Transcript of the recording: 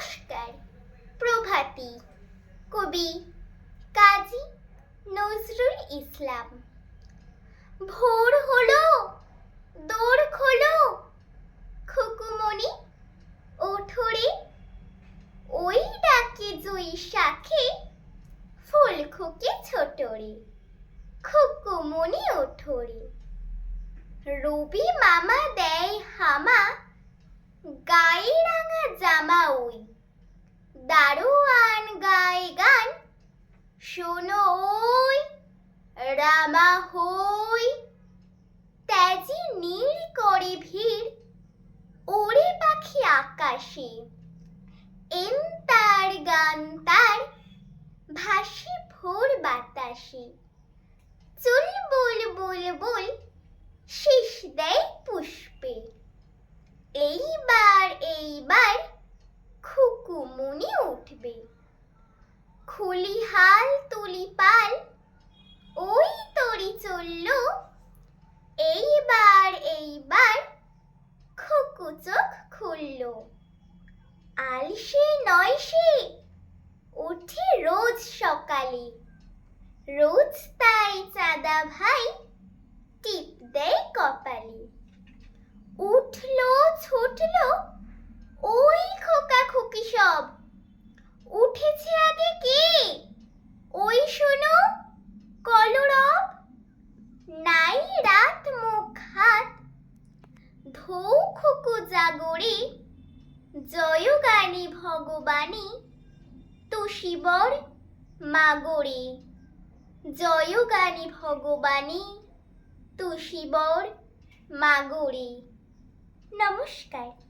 নমস্কার। প্রভাতী, কবি কাজী নজরুল ইসলাম। ভোর হলো দৌড় খোলো, খুকুমণি ওঠরে ওই ডাকে জুই শাখে ফুল খুকে ছোটরে, খুকুমণি ওঠরে। রবি মামা দেয় হামা গায়ে দারোয়ান গায়ে গান। শোনো ওই, রামা হই। তেজি নীল করে ভিড়, ওরে পাখি আকাশে। এন তার গান তার, ভাসে ভোর বাতাসে। চুল বুল বুল বুল শীষ দেয় পুষ্পে এইবার এইবার খুকুমুনি উঠবে খুলি হাল, তুলি পাল। ওই তরি চলল। এইবার এইবার খুকু চোখ খুলল। আলসে নয় সে, ওঠে রোজ সকালে। রোজ তাই চাঁদা ভাই টিপ দেয় কপালে। উঠল, ছুটলো, ওই খোকা খুকি সব। উঠেছে আগে জাগরে জয়গানী ভগবানী তুষিবর মাগুড়ি। জয়গানী ভগবানী তুষিবর মাগুড়ি। নমস্কার।